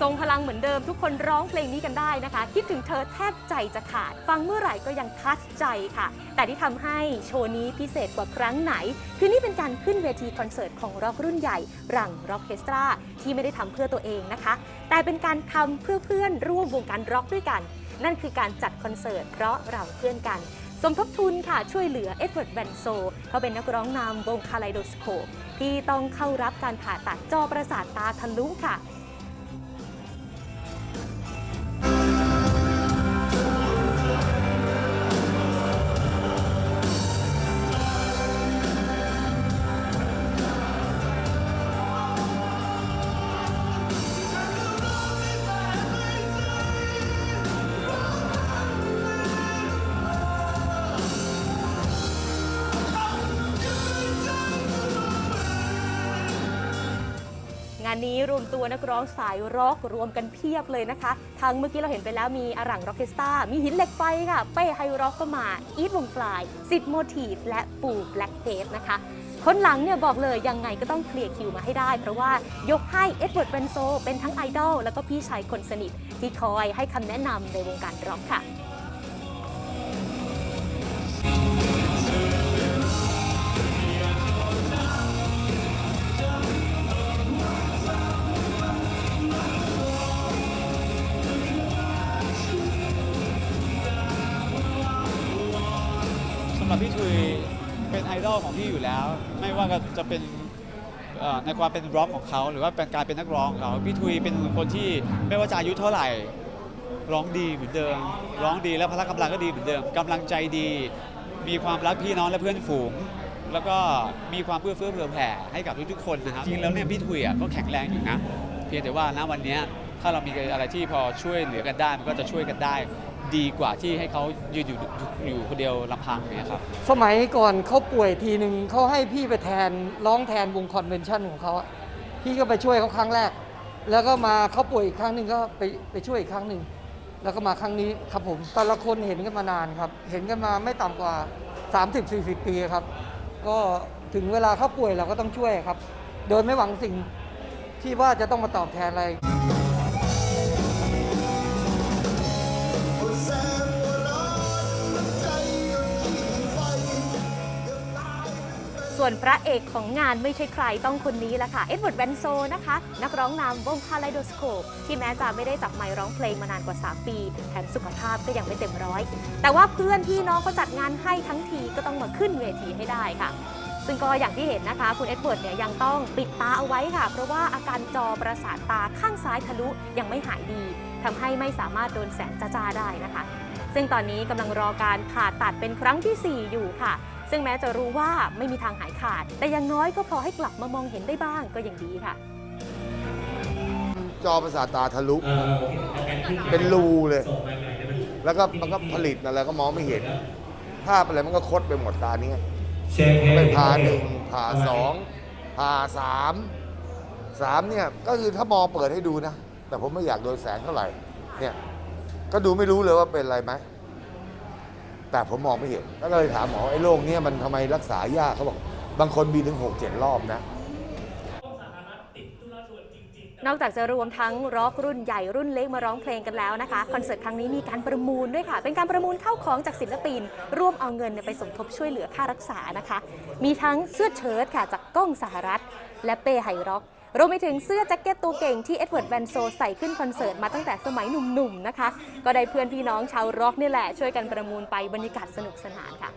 ทรงพลังเหมือนเดิมทุกคนร้องเพลงนี้กันได้นะคะ คิดถึงเธอแทบใจจะขาด ฟังเมื่อไหร่ก็ยังทัชใจค่ะ แต่ที่ทำให้โชว์นี้พิเศษกว่าครั้งไหน คือนี่เป็นการขึ้นเวทีคอนเสิร์ตของร็อกรุ่นใหญ่รังร็อกเคสตราที่ไม่ได้ทำเพื่อตัวเองนะคะ แต่เป็นการทำเพื่อเพื่อนร่วมวงการร็อกด้วยกัน นั่นคือการจัดคอนเสิร์ตเพราะเราเพื่อนกันสมทบทุนค่ะช่วยเหลือเอ็ดเวิร์ดแวนโซเขาเป็นนักร้องนำวงคาไลโดสโคปที่ต้องเข้ารับการผ่าตัดจอประสาทตาทะลุค่ะานนี้รวมตัวนักร้องสายร็อกรวมกันเพียบเลยนะคะ ทั้งเมื่อกี้เราเห็นไปแล้วมีอรังร็อกเคสตามีหินเหล็กไฟค่ะ เป้ไฮร็อกก็มา อีทวงฟลายสิทธิ์โมทีฟและปู่แบล็กเทสนะคะ คนหลังเนี่ยบอกเลยยังไงก็ต้องเคลียร์คิวมาให้ได้ เพราะว่ายกให้เอ็ดเวิร์ดเวนโซเป็นทั้งไอดอลแล้วก็พี่ชายคนสนิทที่คอยให้คำแนะนำในวงการร็อกค่ะำหรับพี่ทุยเป็นไอดอลของพี่อยู่แล้ว ไม่ว่าจะเป็นในความเป็นร็อกของเขาหรือว่าเป็นการเป็นนักร้องของเขาพี่ทุยเป็นคนที่ไม่ว่าจะอายุเท่าไหร่ร้องดีเหมือนเดิม ร้องดีแล้วพละกำลังก็ดีเหมือนเดิมกำลังใจดี มีความรักพี่น้องและเพื่อนฝูง แล้วก็มีความเพื่อเฟื้อเผื่อแผ่ให้กับทุกๆคนนะครับจริงแล้วเนี่ยพี่ทุยอะก็แข็งแรงอยู่นะ เพียงแต่ว่าณวันนี้ถ้าเรามีอะไรที่พอช่วยเหลือกันได้มันก็จะช่วยกันได้ ดีกว่าที่ให้เขายืนอยู่อยู่คนเดียวลำพังเนี่ยครับ สมัยก่อนเขาป่วยทีหนึ่งเขาให้พี่ไปแทนร้องแทนวงคอนเวนชั่นของเขาอะพี่ก็ไปช่วยเขาครั้งแรก แล้วก็มาเขาป่วยอีกครั้งหนึ่งก็ไปไปช่วยอีกครั้งหนึ่งแล้วก็มาครั้งนี้ครับผมแต่ละคนเห็นกันมานานครับ เห็นกันมาไม่ต่ำกว่า 30-40 ปีครับ ก็ถึงเวลาเขาป่วยเราก็ต้องช่วยครับ โดยไม่หวังสิ่งที่ว่าจะต้องมาตอบแทนอะไร วนพระเอกของงานไม่ใช่ใครต้องคนนี้แหละค่ะ เอ็ดเวิร์ดแวนโซนะคะ นักร้องนำวงคาไลโดสโคปที่แม้จะไม่ได้จับไมค์ร้องเพลงมานานกว่า 3 ปีแถมสุขภาพก็ยังไม่เต็มร้อย แต่ว่าเพื่อนพี่น้องเขาจัดงานให้ทั้งทีก็ต้องมาขึ้นเวทีให้ได้ค่ะซึ่งก็อย่างที่เห็นนะคะ คุณเอ็ดเวิร์ดเนี่ยยังต้องปิดตาเอาไว้ค่ะ เพราะว่าอาการจอประสาทตาข้างซ้ายทะลุยังไม่หายดีทำให้ไม่สามารถโดนแสงจ้าๆได้นะคะ ซึ่งตอนนี้กำลังรอการผ่าตัดเป็นครั้งทีสี่4 อยู่ค่ะ ซึ่งแม้จะรู้ว่าไม่มีทางหายขาด แต่อยังน้อยก็พอให้กลับมามองเห็นได้บ้างก็ยังดีค่ะ จอประสาทตาทะลุ เป็นรูเลย แล้วก็มันก็ผลิตอะไรก็มองไม่เห็น ภาพอะไรมันก็คดไปหมดตาเนี้ยไปผ่าหนึ่งผ่าสองผ่าสามสามเนี่ยก็คือถ้ามองเปิดให้ดูนะ แต่ผมไม่อยากโดนแสงเท่าไหร่เนี่ยก็ดูไม่รู้เลยว่าเป็นอะไรไหม แต่ผมมองไม่เห็นแล้วก็เลยถามหมอไอ้โรคเนี้ยมันทำไมรักษายากเขาบอก บางคนมีถึงหกเจ็ดรอบนะ นอกจากจะรวมทั้งร็อกรุ่นใหญ่รุ่นเล็กมาร้องเพลงกันแล้วนะคะคอนเสิร์ตครั้งนี้มีการประมูลด้วยค่ะ เป็นการประมูลเข้าของจากศิลปิน ร่วมเอาเงินเนี่ยไปสมทบช่วยเหลือค่ารักษานะคะ มีทั้งเสื้อเชิ้ตค่ะจากก้องสหรัฐ และเป้ไฮร็อก รวมไปถึงเสื้อแจ็คเก็ตตัวเก่งที่เอ็ดเวิร์ดแวนโซใส่ขึ้นคอนเสิร์ตมาตั้งแต่สมัยหนุ่มๆนะคะ ก็ได้เพื่อนพี่น้องชาวร็อกนี่แหละช่วยกันประมูลไปบรรยากาศสนุกสนานค่ะ